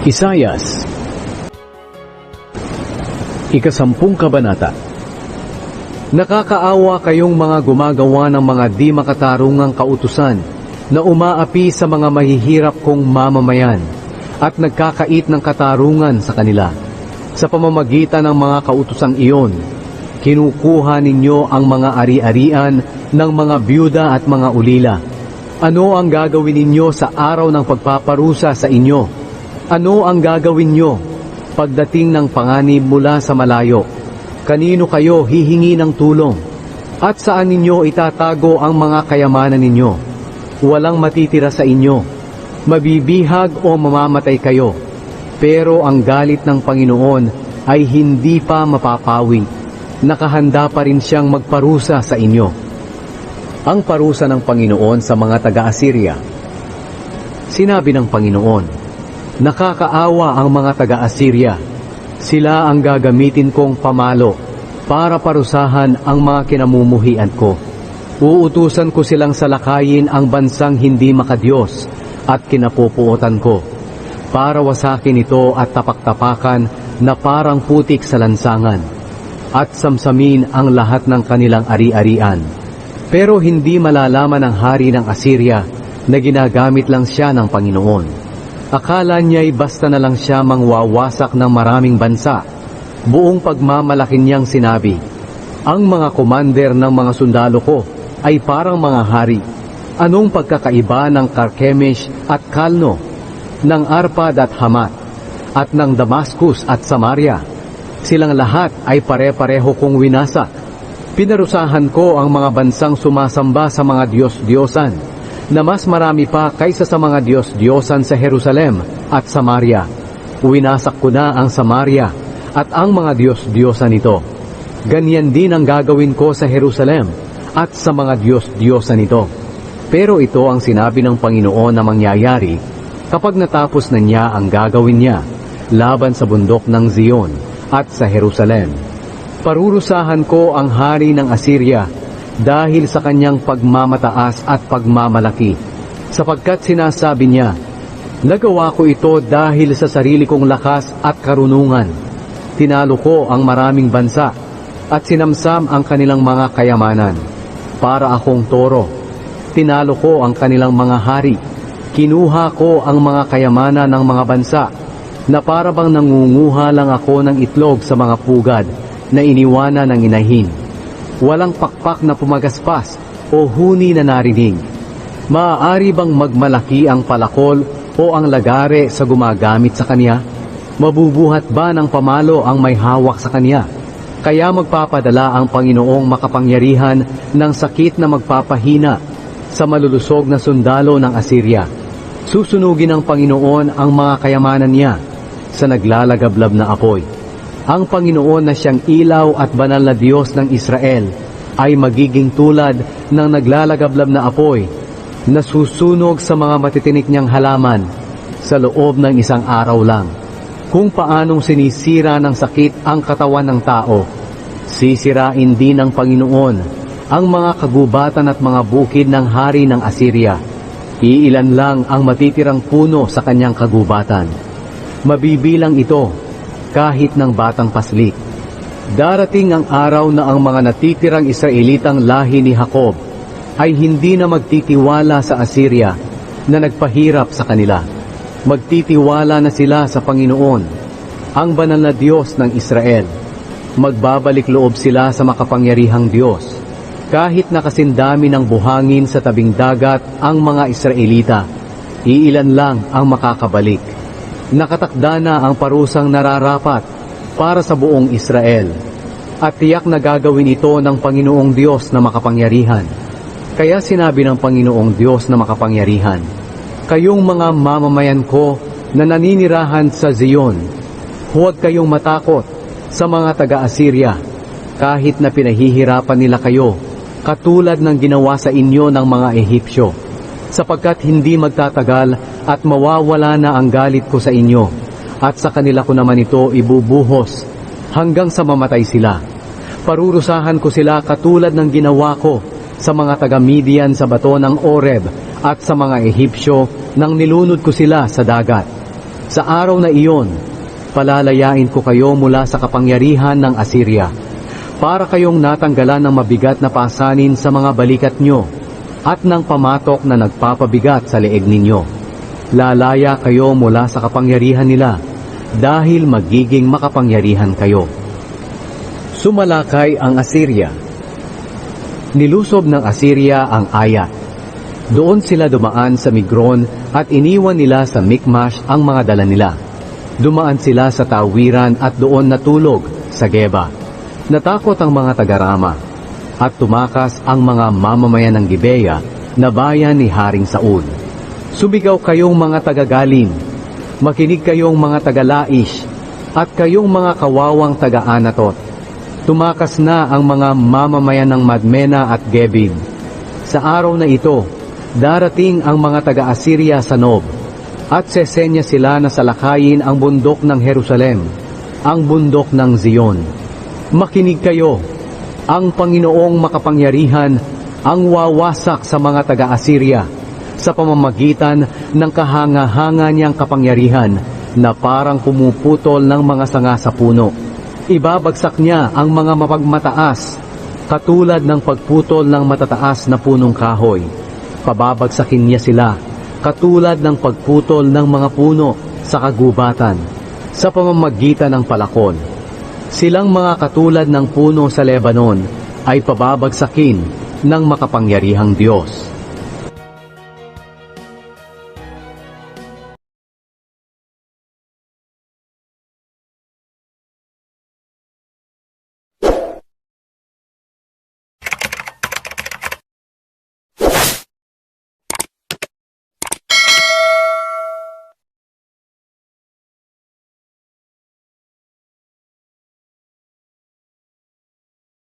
Isayas Ikasampung Kabanata Nakakaawa kayong mga gumagawa ng mga di makatarungang kautusan na umaapi sa mga mahihirap kong mamamayan at nagkakait ng katarungan sa kanila. Sa pamamagitan ng mga kautusang iyon, kinukuha ninyo ang mga ari-arian ng mga byuda at mga ulila. Ano ang gagawin ninyo sa araw ng pagpaparusa sa inyo? Ano ang gagawin nyo pagdating ng panganib mula sa malayo? Kanino kayo hihingi ng tulong? At saan ninyo itatago ang mga kayamanan ninyo? Walang matitira sa inyo. Mabibihag o mamamatay kayo. Pero ang galit ng Panginoon ay hindi pa mapapawi. Nakahanda pa rin siyang magparusa sa inyo. Ang parusa ng Panginoon sa mga taga-Assyria. Sinabi ng Panginoon, Nakakaawa ang mga taga-Assyria. Sila ang gagamitin kong pamalo para parusahan ang mga kinamumuhian ko. Uutusan ko silang salakayin ang bansang hindi makadiyos at kinapupuotan ko para wasakin ito at tapak-tapakan na parang putik sa lansangan at samsamin ang lahat ng kanilang ari-arian. Pero hindi malalaman ng hari ng Assyria na ginagamit lang siya ng Panginoon. Akala niya'y basta na lang siya mangwawasak ng maraming bansa. Buong pagmamalaki niyang sinabi, Ang mga komander ng mga sundalo ko ay parang mga hari. Anong pagkakaiba ng Karkemish at Kalno, ng Arpad at Hamat, at ng Damascus at Samaria? Silang lahat ay pare-pareho kong winasak. Pinarusahan ko ang mga bansang sumasamba sa mga Diyos-Diyosan na mas marami pa kaysa sa mga Diyos-Diyosan sa Jerusalem at Samaria. Winasak ko na ang Samaria at ang mga Diyos-Diyosan nito. Ganyan din ang gagawin ko sa Jerusalem at sa mga Diyos-Diyosan nito. Pero ito ang sinabi ng Panginoon na mangyayari kapag natapos na niya ang gagawin niya laban sa bundok ng Zion at sa Jerusalem. Parurusahan ko ang hari ng Assyria dahil sa kanyang pagmamataas at pagmamalaki, sapagkat sinasabi niya, Nagawa ko ito dahil sa sarili kong lakas at karunungan. Tinalo ko ang maraming bansa at sinamsam ang kanilang mga kayamanan. Para akong toro, tinalo ko ang kanilang mga hari. Kinuha ko ang mga kayamanan ng mga bansa na para bang nangunguha lang ako ng itlog sa mga pugad na iniwana ng inahin. Walang pakpak na pumagaspas o huni na narinig. Maaari bang magmalaki ang palakol o ang lagare sa gumagamit sa kanya? Mabubuhat ba ng pamalo ang may hawak sa kanya? Kaya magpapadala ang Panginoong makapangyarihan ng sakit na magpapahina sa malulusog na sundalo ng Assyria. Susunugin ng Panginoon ang mga kayamanan niya sa naglalagablab na apoy. Ang Panginoon na siyang ilaw at banal na Diyos ng Israel ay magiging tulad ng naglalagablab na apoy na susunog sa mga matitinik niyang halaman sa loob ng isang araw lang. Kung paanong sinisira ng sakit ang katawan ng tao, sisirain din ng Panginoon ang mga kagubatan at mga bukid ng hari ng Assyria. Iilan lang ang matitirang puno sa kanyang kagubatan. Mabibilang ito kahit ng batang paslik. Darating ang araw na ang mga natitirang Israelitang lahi ni Jacob ay hindi na magtitiwala sa Assyria na nagpahirap sa kanila. Magtitiwala na sila sa Panginoon, ang banal na Diyos ng Israel. Magbabalik loob sila sa makapangyarihang Diyos. Kahit nakasindami ng buhangin sa tabing dagat ang mga Israelita, iilan lang ang makakabalik. Nakatakda na ang parusang nararapat para sa buong Israel. At tiyak na gagawin ito ng Panginoong Diyos na makapangyarihan. Kaya sinabi ng Panginoong Diyos na makapangyarihan, Kayong mga mamamayan ko na naninirahan sa Zion, huwag kayong matakot sa mga taga-Assyria, kahit na pinahihirapan nila kayo, katulad ng ginawa sa inyo ng mga Ehipsyo, sapagkat hindi magtatagal at mawawala na ang galit ko sa inyo, at sa kanila ko naman ito ibubuhos hanggang sa mamatay sila. Parurusahan ko sila katulad ng ginawa ko sa mga taga-Midian sa bato ng Oreb at sa mga Ehipsyo nang nilunod ko sila sa dagat. Sa araw na iyon, palalayain ko kayo mula sa kapangyarihan ng Assyria, para kayong natanggalan ng mabigat na pasanin sa mga balikat nyo, at ng pamatok na nagpapabigat sa leeg ninyo. Lalaya kayo mula sa kapangyarihan nila, dahil magiging makapangyarihan kayo. Sumalakay ang Assyria. Nilusob ng Assyria ang Ayat. Doon sila dumaan sa Migron at iniwan nila sa Mikmash ang mga dala nila. Dumaan sila sa Tawiran at doon natulog sa Geba. Natakot ang mga tagarama at tumakas ang mga mamamayan ng Gibeya na bayan ni Haring Saul. Sumigaw kayong mga tagagalim, makinig kayong mga tagalaish, at kayong mga kawawang taga-anatot. Tumakas na ang mga mamamayan ng Madmena at Gebid. Sa araw na ito, darating ang mga taga-Assyria sa Nob, at sesenya sila na salakayin ang bundok ng Jerusalem, ang bundok ng Zion. Makinig kayo, ang Panginoong makapangyarihan ang wawasak sa mga taga-Assyria sa pamamagitan ng kahanga-hanga niyang kapangyarihan na parang pumuputol ng mga sanga sa puno. Ibabagsak niya ang mga mapagmataas katulad ng pagputol ng matataas na punong kahoy. Pababagsakin niya sila katulad ng pagputol ng mga puno sa kagubatan sa pamamagitan ng palakon. Silang mga katulad ng puno sa Lebanon ay pababagsakin ng makapangyarihang Diyos.